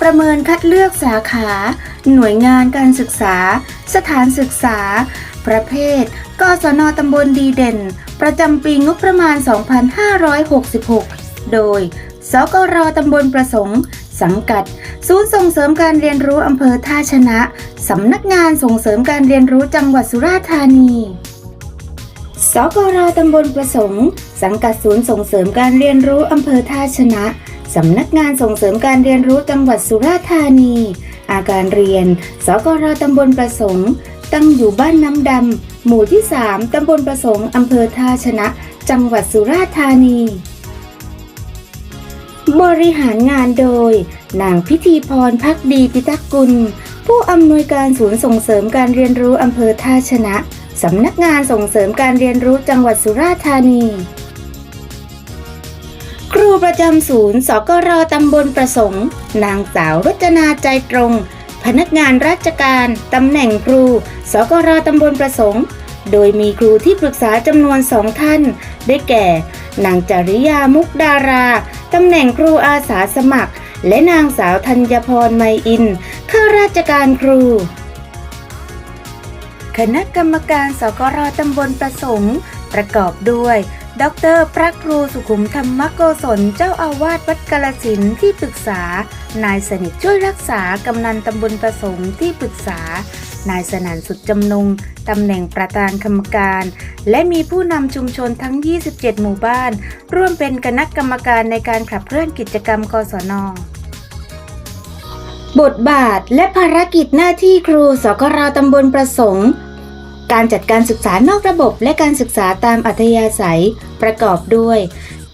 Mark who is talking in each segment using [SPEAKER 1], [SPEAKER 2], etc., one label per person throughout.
[SPEAKER 1] ประเมินคัดเลือกสาขา หน่วยงานการศึกษา สถานศึกษา ประเภท กศนตำบลดีเด่น ประจำปีงบประมาณ 2566 โดย สกรตำบลประสงค์ สังกัด ศูนย์ส่งเสริมการเรียนรู้อำเภอท่าชนะ สำนักงานส่งเสริมการเรียนรู้จังหวัดสุราษฎร์ธานีสกรตำบลประสงค์ สังกัดศูนย์ส่งเสริมการเรียนรู้อำเภอท่าชนะ สำนักงานส่งเสริมการเรียนรู้จังหวัดสุราษฎร์ธานี อาการเรียน สกรตำบลประสงค์ ตั้งอยู่บ้านน้ำดำ หมู่ที่ 3 ตำบลประสงค์ อำเภอท่าชนะ จังหวัดสุราษฎร์ธานี บริหารงานโดย นางพิธีพรพักดีพิทักษ์กุล ผู้อำนวยการศูนย์ส่งเสริมการเรียนรู้อำเภอท่าชนะ สำนักงานส่งเสริมการเรียนรู้จังหวัดสุราษฎร์ธานี ครูประจำศูนย์สกรตำบลประสงค์ นางสาวรจนาใจตรง พนักงานราชการตำแหน่งครู สกรตำบลประสงค์ โดยมีครูที่ปรึกษาจำนวนสองท่าน ได้แก่ นางจริยามุกดาราตำแหน่งครูอาสาสมัคร และนางสาวธัญพรไมอินข้าราชการครูคณะกรรมการสกรตำบลประสงค์ ประกอบด้วย ดร พระครูสุขุมธรรมโกศลเจ้าอาวาสวัดกาลสินที่ปรึกษา นายสนิทช่วยรักษากำนันตำบลประสงค์ที่ปรึกษา นายสนันสุดจำนงตำแหน่งประธานกรรมการ และมีผู้นำชุมชนทั้ง 27 หมู่บ้าน ร่วมเป็นคณะกรรมการในการขับเคลื่อนกิจกรรมกศนบทบาทและภารกิจหน้าที่ครูสกรตำบลประสงค์ การจัดการศึกษานอกระบบและการศึกษาตามอัธยาศัย ประกอบด้วย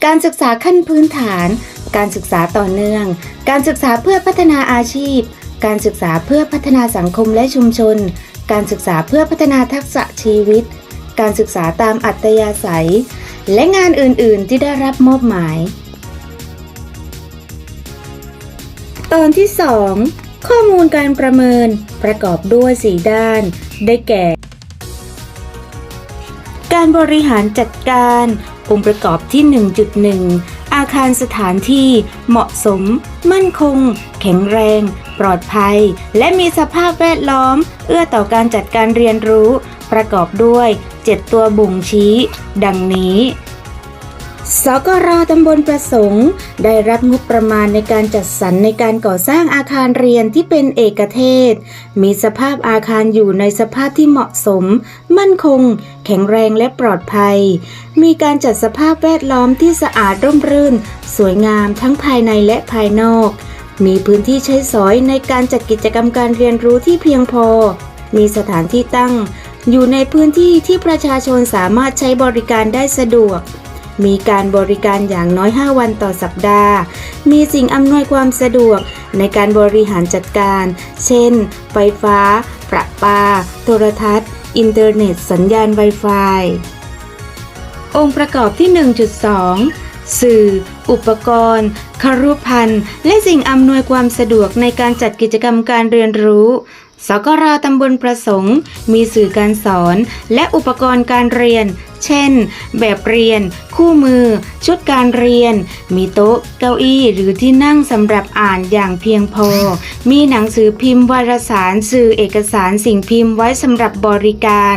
[SPEAKER 1] การศึกษาขั้นพื้นฐาน การศึกษาต่อเนื่อง การศึกษาเพื่อพัฒนาอาชีพ การศึกษาเพื่อพัฒนาสังคมและชุมชน การศึกษาเพื่อพัฒนาทักษะชีวิต การศึกษาตามอัธยาศัย และงานอื่น ๆ ที่ได้รับมอบหมาย ตอนที่ 2 ข้อมูลการประเมินประกอบด้วย 4 ด้าน ได้แก่ การบริหารจัดการ องค์ประกอบที่ 1.1 อาคารสถานที่เหมาะสม มั่นคง แข็งแรง ปลอดภัย และมีสภาพแวดล้อม เอื้อต่อการจัดการเรียนรู้ ประกอบด้วย 7 ตัวบ่งชี้ ดังนี้ สกรตำบลประสงค์ ได้รับงบประมาณในการจัดสรรในการก่อสร้างอาคารเรียนที่เป็นเอกเทศ มีสภาพอาคารอยู่ในสภาพที่เหมาะสม มั่นคง แข็งแรงและปลอดภัย มีการจัดสภาพแวดล้อมที่สะอาดร่มรื่น สวยงามทั้งภายในและภายนอก มีพื้นที่ใช้สอยในการจัดกิจกรรมการเรียนรู้ที่เพียงพอ มีสถานที่ตั้ง อยู่ในพื้นที่ที่ประชาชนสามารถใช้บริการได้สะดวก มีการบริการอย่างน้อย 5 วันต่อสัปดาห์ มีสิ่งอำนวยความสะดวกในการบริหารจัดการ เช่น ไฟฟ้า ประปา โทรทัศน์ อินเทอร์เน็ต สัญญาณ Wi-Fi องค์ประกอบที่ 1.2 สื่อ อุปกรณ์คารุพันธ์ และสิ่งอำนวยความสะดวกในการจัดกิจกรรมการเรียนรู้สกราตำบลประสงค์ มีสื่อการสอน และอุปกรณ์การเรียน เช่น แบบเรียน คู่มือ ชุดการเรียน มีโต๊ะ เก้าอี้ หรือที่นั่งสำหรับอ่านอย่างเพียงพอ มีหนังสือพิมพ์วารสารสื่อเอกสารสิ่งพิมพ์ไว้สำหรับบริการ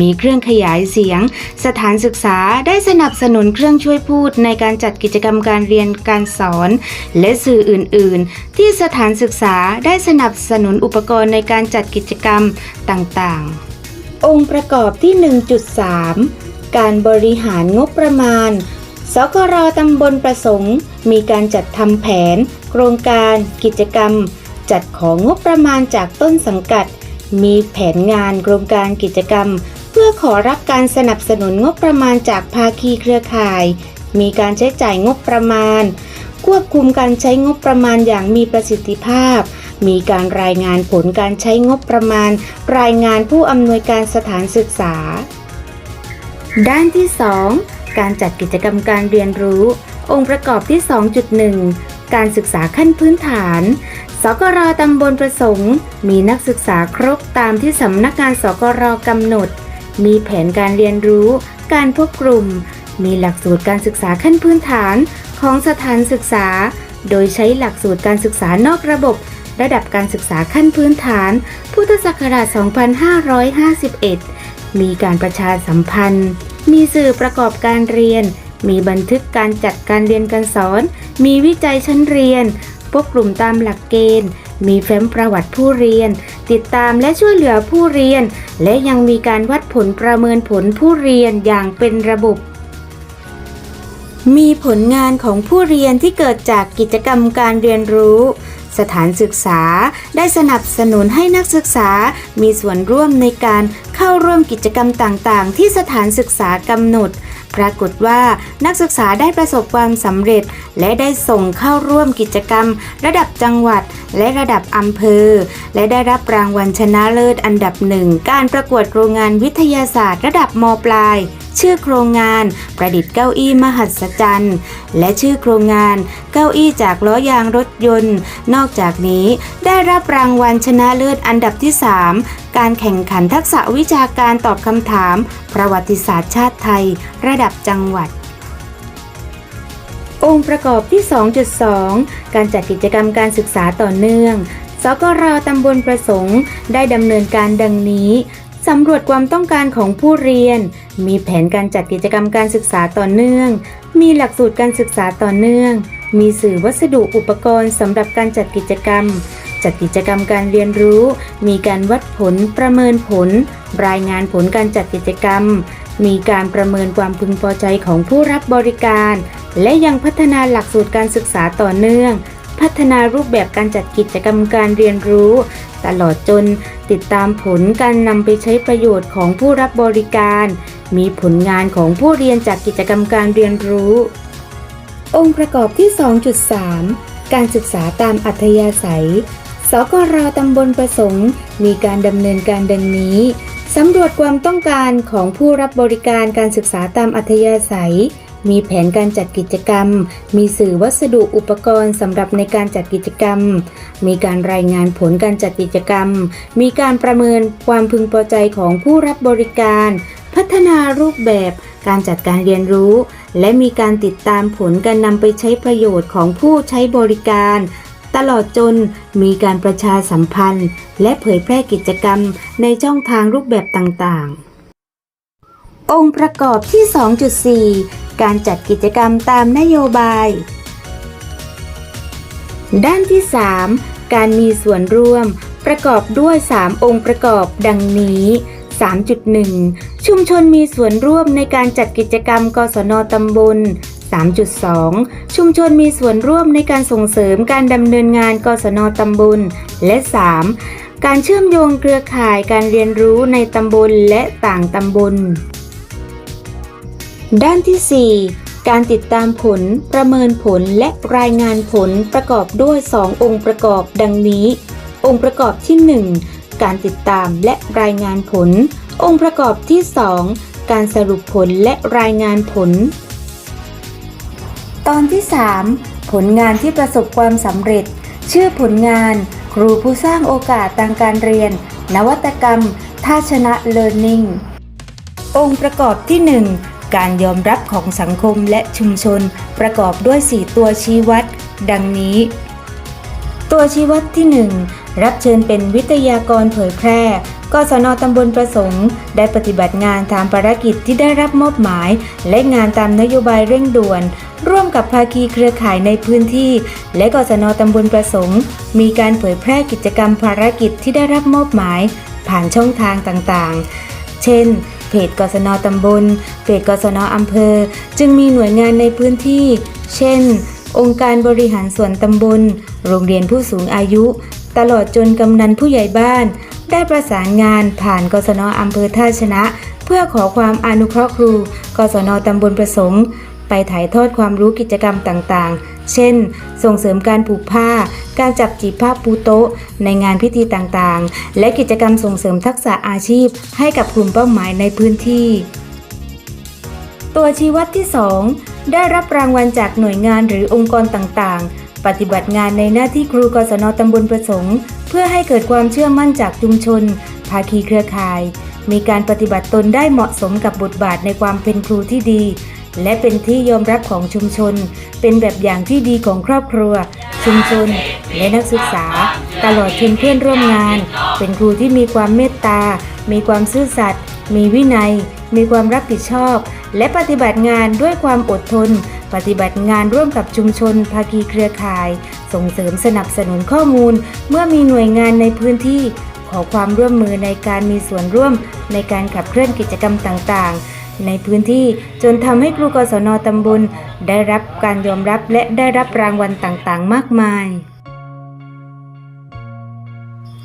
[SPEAKER 1] มีเครื่องขยายเสียง สถานศึกษาได้สนับสนุนเครื่องช่วยพูดในการจัดกิจกรรมการเรียนการสอน และสื่ออื่น ๆ ที่สถานศึกษาได้สนับสนุนอุปกรณ์ในการจัดกิจกรรมต่าง ๆ องค์ประกอบที่ 1.3 การบริหารงบประมาณ สกรตำบลประสงค์ มีการจัดทำแผน โครงการ กิจกรรม จัดของงบประมาณจากต้นสังกัด มีแผนงานโครงการกิจกรรม เพื่อขอรับการสนับสนุนงบประมาณจากภาคีเครือข่าย มีการใช้จ่ายงบประมาณ ควบคุมการใช้งบประมาณอย่างมีประสิทธิภาพมีการรายงานผลการใช้งบประมาณ รายงานผู้อำนวยการสถานศึกษา ด้านที่ 2 การจัดกิจกรรมการเรียนรู้ องค์ประกอบที่ 2.1 การศึกษาขั้นพื้นฐาน สกรตำบลประสงค์ มีนักศึกษาครบตามที่สำนักงานสกรกำหนด มีแผนการเรียนรู้ การพบกลุ่ม มีหลักสูตรการศึกษาขั้นพื้นฐานของสถานศึกษา โดยใช้หลักสูตรการศึกษานอกระบบ ระดับการศึกษาขั้นพื้นฐาน พุทธศักราช 2551 มีการประชาสัมพันธ์ มีสื่อประกอบการเรียน มีบันทึกการจัดการเรียนการสอน มีวิจัยชั้นเรียน พบกลุ่มตามหลักเกณฑ์ มีแฟ้มประวัติผู้เรียน ติดตามและช่วยเหลือผู้เรียน และยังมีการวัดผลประเมินผลผู้เรียนอย่างเป็นระบบมีผลงานของผู้เรียนที่เกิดจากกิจกรรมการเรียนรู้ สถานศึกษาได้สนับสนุนให้นักศึกษามีส่วนร่วมในการเข้าร่วมกิจกรรมต่าง ๆ ที่สถานศึกษากำหนด ปรากฏว่านักศึกษาได้ประสบความสำเร็จ และได้ส่งเข้าร่วมกิจกรรม ระดับจังหวัดและระดับอำเภอ และได้รับรางวัลชนะเลิศอันดับหนึ่งการประกวดโครงงานวิทยาศาสตร์ระดับมปลาย ชื่อโครงงานประดิษฐ์เก้าอี้มหัศจรรย์ และชื่อโครงงานเก้าอี้จากล้อยางรถยนต์ นอกจากนี้ได้รับรางวัลชนะเลิศอันดับที่ 3 การแข่งขันทักษะวิชาการตอบคำถาม ประวัติศาสตร์ชาติไทย ระดับจังหวัดองค์ประกอบที่ 2.2 การจัดกิจกรรมการศึกษาต่อเนื่อง สกรตำบลประสงค์ ได้ดำเนินการดังนี้ สำรวจความต้องการของผู้เรียน มีแผนการจัดกิจกรรมการศึกษาต่อเนื่อง มีหลักสูตรการศึกษาต่อเนื่อง มีสื่อวัสดุอุปกรณ์สำหรับการจัดกิจกรรม จัดกิจกรรมการเรียนรู้ มีการวัดผลประเมินผล รายงานผลการจัดกิจกรรม มีการประเมินความพึงพอใจของผู้รับบริการ และยังพัฒนาหลักสูตรการศึกษาต่อเนื่อง พัฒนารูปแบบการจัดกิจกรรมการเรียนรู้ ตลอดจนติดตามผลการนำไปใช้ประโยชน์ของผู้รับบริการ มีผลงานของผู้เรียนจากกิจกรรมการเรียนรู้ องค์ประกอบที่ 2.3 การศึกษาตามอัธยาศัย สกรตำบลประสงค์ มีการดำเนินการดังนี้สำรวจความต้องการของผู้รับบริการการศึกษาตามอัธยาศัย มีแผนการจัดกิจกรรม มีสื่อวัสดุอุปกรณ์สำหรับในการจัดกิจกรรม มีการรายงานผลการจัดกิจกรรม มีการประเมินความพึงพอใจของผู้รับบริการ พัฒนารูปแบบการจัดการเรียนรู้ และมีการติดตามผลการนำไปใช้ประโยชน์ของผู้ใช้บริการ ตลอดจนมีการประชาสัมพันธ์ และเผยแพร่กิจกรรมในช่องทางรูปแบบต่างๆ องค์ประกอบที่ 2.4 การจัดกิจกรรมตามนโยบาย ด้านที่ 3 การมีส่วนร่วม ประกอบด้วย 3 องค์ประกอบดังนี้ 3.1 ชุมชนมีส่วนร่วมในการจัดกิจกรรมกศนตำบล 3.2 ชุมชนมีส่วนร่วมในการส่งเสริมการดำเนินงานกศนตำบล และ 3. การเชื่อมโยงเครือข่ายการเรียนรู้ในตำบลและต่างตำบล ด้านที่ 4 การติดตามผล ประเมินผลและรายงานผลประกอบด้วย 2 องค์ประกอบดังนี้ องค์ประกอบที่ 1 การติดตามและรายงานผล องค์ประกอบที่ 2 การสรุปผลและรายงานผล ตอนที่ 3 ผลงานที่ประสบความสำเร็จ ชื่อผลงาน ครูผู้สร้างโอกาสทางการเรียน นวัตกรรม ท่าชนะ Learning องค์ประกอบที่ 1 การยอมรับของสังคมและชุมชนประกอบด้วย 4 ตัวชี้วัด ดังนี้ ตัวชี้วัดที่ 1 รับเชิญเป็นวิทยากรเผยแพร่กศนตำบลประสงค์ ได้ปฏิบัติงานตามภารกิจที่ได้รับมอบหมาย และงานตามนโยบายเร่งด่วน ร่วมกับภาคีเครือข่ายในพื้นที่ และกศนตำบลประสงค์ มีการเผยแพร่กิจกรรมภารกิจที่ได้รับมอบหมาย ผ่านช่องทางต่างๆ เช่น เพจกศนตำบล เพจกศนอำเภอ จึงมีหน่วยงานในพื้นที่ เช่น องค์การบริหารส่วนตำบล โรงเรียนผู้สูงอายุ ตลอดจนกำนันผู้ใหญ่บ้าน ได้ประสานงานผ่านกศนอำเภอท่าชนะ เพื่อขอความอนุเคราะห์ครู กศนตำบลประสงค์ ไปถ่ายทอดความรู้กิจกรรมต่างๆ เช่น ส่งเสริมการผูกผ้า การจับจีบผ้าปูโต๊ะ ในงานพิธีต่างๆ และกิจกรรมส่งเสริมทักษะอาชีพ ให้กับกลุ่มเป้าหมายในพื้นที่ ตัวชี้วัดที่ 2 ได้รับรางวัลจากหน่วยงานหรือองค์กรต่างๆ ปฏิบัติงานในหน้าที่ครูกศนตำบลประสงค์ เพื่อให้เกิดความเชื่อมั่นจากชุมชน ภาคีเครือข่ายมีการปฏิบัติตนได้เหมาะสมกับบทบาทในความเป็นครูที่ดี และเป็นที่ยอมรับของชุมชน เป็นแบบอย่างที่ดีของครอบครัว ชุมชน และนักศึกษา ตลอดถึงเพื่อนร่วมงาน เป็นครูที่มีความเมตตา มีความซื่อสัตย์ มีวินัย มีความรับผิดชอบ และปฏิบัติงานด้วยความอดทน ปฏิบัติงานร่วมกับชุมชน ภาคีเครือข่าย ส่งเสริมสนับสนุนข้อมูล เมื่อมีหน่วยงานในพื้นที่ ขอความร่วมมือในการมีส่วนร่วมในการขับเคลื่อนกิจกรรมต่างๆ ในพื้นที่จนทำให้ครูกศนตำบลได้รับการยอมรับและได้รับรางวัลต่างๆ มากมาย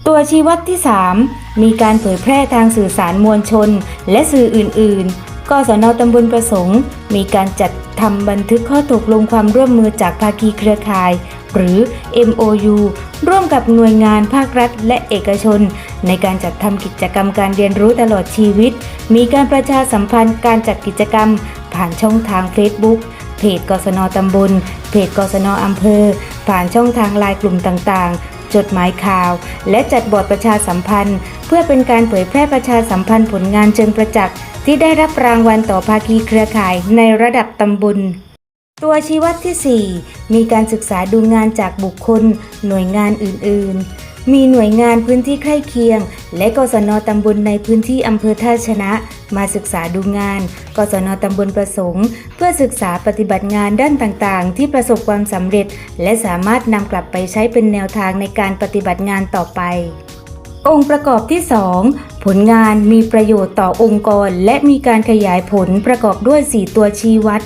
[SPEAKER 1] ตัวชี้วัดที่ 3 มีการเผยแพร่ทางสื่อสารมวลชน และสื่ออื่น ๆ กศนตำบลประสงค์ มีการจัดทำบันทึกข้อตกลงความร่วมมือจากภาคีเครือข่าย หรือ MOU ร่วมกับหน่วยงานภาครัฐและเอกชน ในการจัดทำกิจกรรมการเรียนรู้ตลอดชีวิต มีการประชาสัมพันธ์การจัดกิจกรรม ผ่านช่องทาง Facebook เพจกศนตำบล เพจกศนอำเภอ ผ่านช่องทางไลน์กลุ่มต่างๆจดหมายข่าว และจัดบอร์ดประชาสัมพันธ์ เพื่อเป็นการเผยแพร่ประชาสัมพันธ์ผลงานเชิงประจักษ์ที่ได้รับรางวัลต่อภาคีเครือข่ายในระดับตำบล ตัวชี้วัดที่ 4 มีการศึกษาดูงานจากบุคคล หน่วยงานอื่น ๆ มีหน่วยงานพื้นที่ใกล้เคียง และกศนตำบลในพื้นที่อำเภอท่าชนะ มาศึกษาดูงาน กศนตำบลประสงค์ เพื่อศึกษาปฏิบัติงานด้านต่างๆ ที่ประสบความสำเร็จ และสามารถนำกลับไปใช้เป็นแนวทางในการปฏิบัติงานต่อไป องค์ประกอบที่ 2 ผลงานมีประโยชน์ต่อองค์กร และมีการขยายผลประกอบด้วย 4 ตัวชี้วัด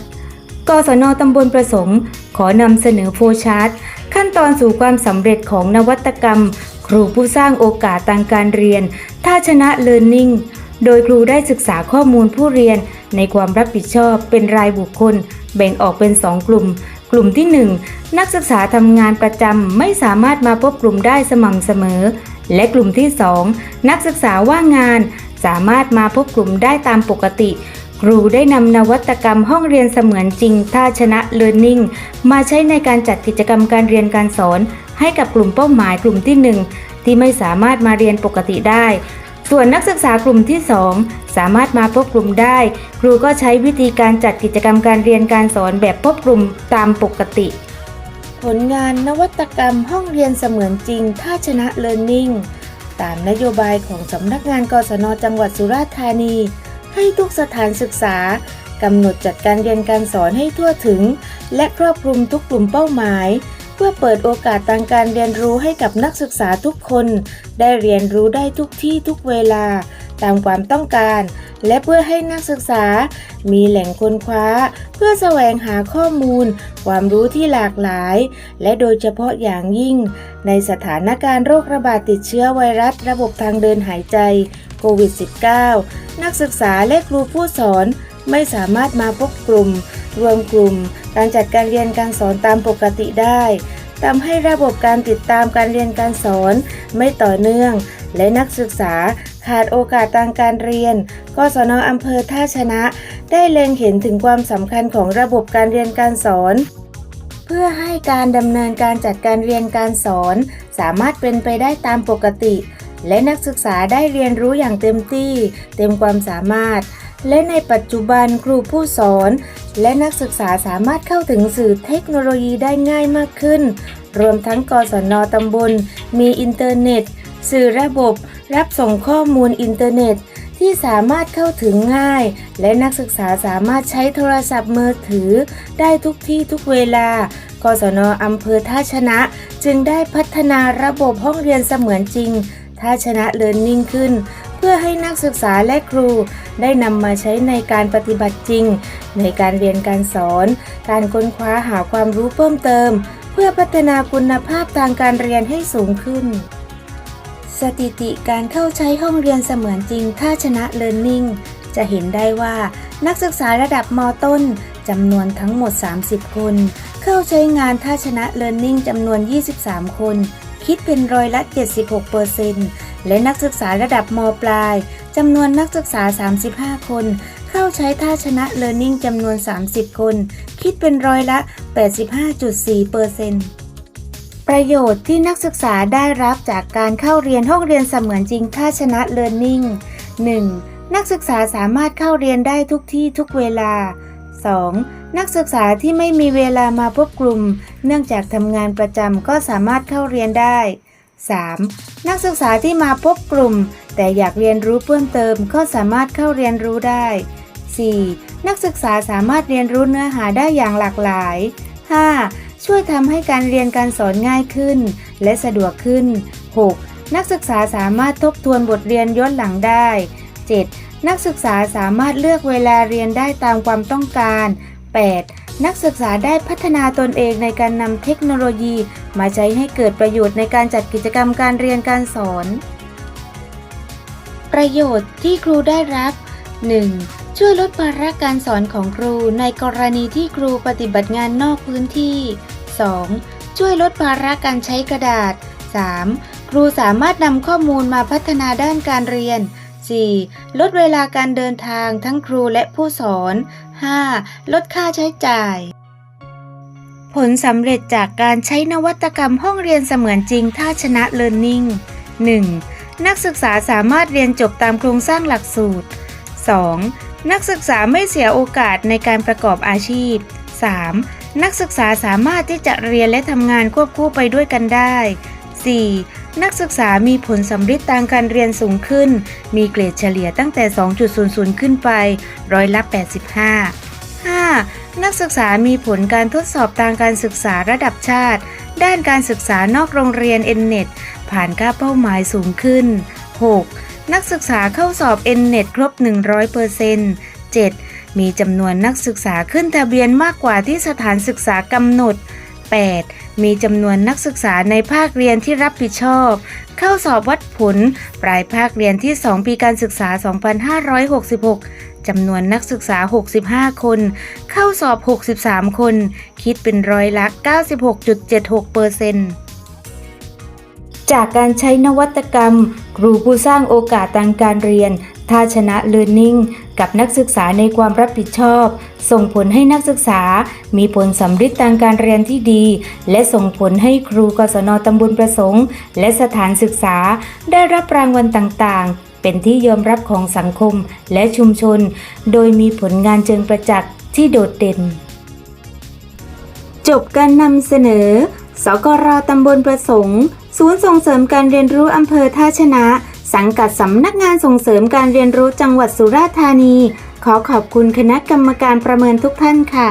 [SPEAKER 1] กศนตำบลประสงค์ ขอนำเสนอโฟชาร์ตขั้นตอนสู่ความสำเร็จของนวัตกรรม ครูผู้สร้างโอกาสทางการเรียน ท่าชนะเลิร์นนิ่ง โดยครูได้ศึกษาข้อมูลผู้เรียน ในความรับผิดชอบเป็นรายบุคคล แบ่งออกเป็น 2 กลุ่ม กลุ่มที่ 1 นักศึกษาทำงานประจำไม่สามารถมาพบกลุ่มได้สม่ำเสมอ และกลุ่มที่ 2 นักศึกษาว่างงาน สามารถมาพบกลุ่มได้ตามปกติ ครูได้นำนวัตกรรมห้องเรียนเสมือนจริงท่าชนะ Learning มาใช้ในการจัดกิจกรรมการเรียนการสอน ให้กับกลุ่มเป้าหมายกลุ่มที่ 1 ที่ไม่สามารถมาเรียนปกติได้ ส่วนนักศึกษากลุ่มที่ 2 สามารถมาพบกลุ่มได้ ครูก็ใช้วิธีการจัดกิจกรรมการเรียนการสอนแบบพบกลุ่มตามปกติ ผลงานนวัตกรรมห้องเรียนเสมือนจริงท่าชนะ Learning ตามนโยบายของสำนักงานกศนจังหวัดสุราษฎร์ธานี ให้ทุกสถานศึกษากำหนดจัดการเรียนการสอนให้ทั่วถึง และครอบคลุมทุกกลุ่มเป้าหมาย เพื่อเปิดโอกาสทางการเรียนรู้ให้กับนักศึกษาทุกคน ได้เรียนรู้ได้ทุกที่ทุกเวลา ตามความต้องการ และเพื่อให้นักศึกษา มีแหล่งค้นคว้า เพื่อแสวงหาข้อมูล ความรู้ที่หลากหลาย และโดยเฉพาะอย่างยิ่ง ในสถานการณ์โรคระบาดติดเชื้อไวรัสระบบทางเดินหายใจ โควิด -19 นักศึกษาและครูผู้สอนไม่สามารถมาพบกลุ่ม รวมกลุ่ม การจัดการเรียนการสอนตามปกติได้ทำให้ระบบการติดตามการเรียนการสอนไม่ต่อเนื่อง และนักศึกษาขาดโอกาสทางการเรียน กศนอำเภอท่าชนะ ได้เล็งเห็นถึงความสำคัญของระบบการเรียนการสอน เพื่อให้การดำเนินการจัดการเรียนการสอน สามารถเป็นไปได้ตามปกติ และนักศึกษาได้เรียนรู้อย่างเต็มที่ เต็มความสามารถ และในปัจจุบันครูผู้สอน และนักศึกษาสามารถเข้าถึงสื่อเทคโนโลยีได้ง่ายมากขึ้น รวมทั้งกศนตำบล มีอินเทอร์เน็ต สื่อระบบ รับส่งข้อมูลอินเทอร์เน็ตที่สามารถเข้าถึงง่าย และนักศึกษาสามารถใช้โทรศัพท์มือถือ ได้ทุกที่ทุกเวลา กศนอำเภอท่าชนะ จึงได้พัฒนาระบบห้องเรียนเสมือนจริง ท่าชนะเลิร์นนิ่งขึ้น เพื่อให้นักศึกษาและครูได้นำมาใช้ในการปฏิบัติจริง ในการเรียนการสอน การค้นคว้าหาความรู้เพิ่มเติม เพื่อพัฒนาคุณภาพทางการเรียนให้สูงขึ้น สถิติการเข้าใช้ห้องเรียนเสมือนจริงท่าชนะ Learning จะเห็นได้ว่านักศึกษาระดับมต้นจำนวนทั้งหมด 30 คน เข้าใช้งานท่าชนะ Learning จำนวน 23 คน คิดเป็นร้อยละ 76%และนักศึกษาระดับมปลายจำนวนนักศึกษา 35 คน เข้าใช้ท่าชนะ Learning จำนวน 30 คน คิดเป็นร้อยละ 85.4%ประโยชน์ที่นักศึกษาได้รับจากการเข้าเรียนห้องเรียนเสมือนจริงท่าชนะ Learning 1. นักศึกษาสามารถเข้าเรียนได้ทุกที่ทุกเวลา 2. นักศึกษาที่ไม่มีเวลามาพบกลุ่ม เนื่องจากทำงานประจำก็สามารถเข้าเรียนได้ 3. นักศึกษาที่มาพบกลุ่ม แต่อยากเรียนรู้เพิ่มเติมก็สามารถเข้าเรียนรู้ได้ 4. นักศึกษาสามารถเรียนรู้เนื้อหาได้อย่างหลากหลาย 5. ช่วยทำให้การเรียนการสอนง่ายขึ้น และสะดวกขึ้น 6. นักศึกษาสามารถทบทวนบทเรียนย้อนหลังได้ 7. นักศึกษาสามารถเลือกเวลาเรียนได้ตามความต้องการ 8. นักศึกษาได้พัฒนาตนเองในการนำเทคโนโลยี มาใช้ให้เกิดประโยชน์ในการจัดกิจกรรมการเรียนการสอน ประโยชน์ที่ครูได้รับ 1. ช่วยลดภาระการสอนของครูในกรณีที่ครูปฏิบัติงานนอกพื้นที่ 2. ช่วยลดภาระการใช้กระดาษ 3. ครูสามารถนำข้อมูลมาพัฒนาด้านการเรียน 4. ลดเวลาการเดินทางทั้งครูและผู้สอน 5. ลดค่าใช้จ่าย ผลสำเร็จจากการใช้นวัตกรรมห้องเรียนเสมือนจริงท่าชนะ Learning 1. นักศึกษาสามารถเรียนจบตามโครงสร้างหลักสูตร 2. นักศึกษาไม่เสียโอกาสในการประกอบอาชีพ 3. นักศึกษาสามารถที่จะเรียนและทำงานควบคู่ไปด้วยกันได้ 4. นักศึกษามีผลสำฤทธิ์ทางการเรียนสูงขึ้น มีเกรดเฉลี่ยตั้งแต่ 2.00 ขึ้นไป ร้อยละ 85 5. นักศึกษามีผลการทดสอบทางการศึกษาระดับชาติ ด้านการศึกษานอกโรงเรียน Nnet ผ่านค่าเป้าหมายสูงขึ้น 6. นักศึกษาเข้าสอบ Nnet ครบ 100% 7. มีจำนวนนักศึกษาขึ้นทะเบียนมากกว่าที่สถานศึกษากำหนด 8. มีจำนวนนักศึกษาในภาคเรียนที่รับผิดชอบ เข้าสอบวัดผล ปลายภาคเรียนที่ 2 ปีการศึกษา 2566 จำนวนนักศึกษา 65 คน เข้าสอบ 63 คน คิดเป็นร้อยละ 96.76เปอร์เซ็นต์จากการใช้นวัตกรรม ครูผู้สร้างโอกาสทางการเรียน ท่าชนะ Learning กับนักศึกษาในความรับผิดชอบ ส่งผลให้นักศึกษามีผลสำฤทธิ์ทางการเรียนที่ดี และส่งผลให้ครูกศนตำบลประสงค์ และสถานศึกษาได้รับรางวัลต่างๆ เป็นที่ยอมรับของสังคมและชุมชน โดยมีผลงานเชิงประจักษ์ที่โดดเด่น จบการนำเสนอ สกรตำบลประสงค์ ศูนย์ส่งเสริมการเรียนรู้อำเภอท่าชนะ สังกัดสำนักงานส่งเสริมการเรียนรู้จังหวัดสุราษฎร์ธานี ขอขอบคุณคณะกรรมการประเมินทุกท่านค่ะ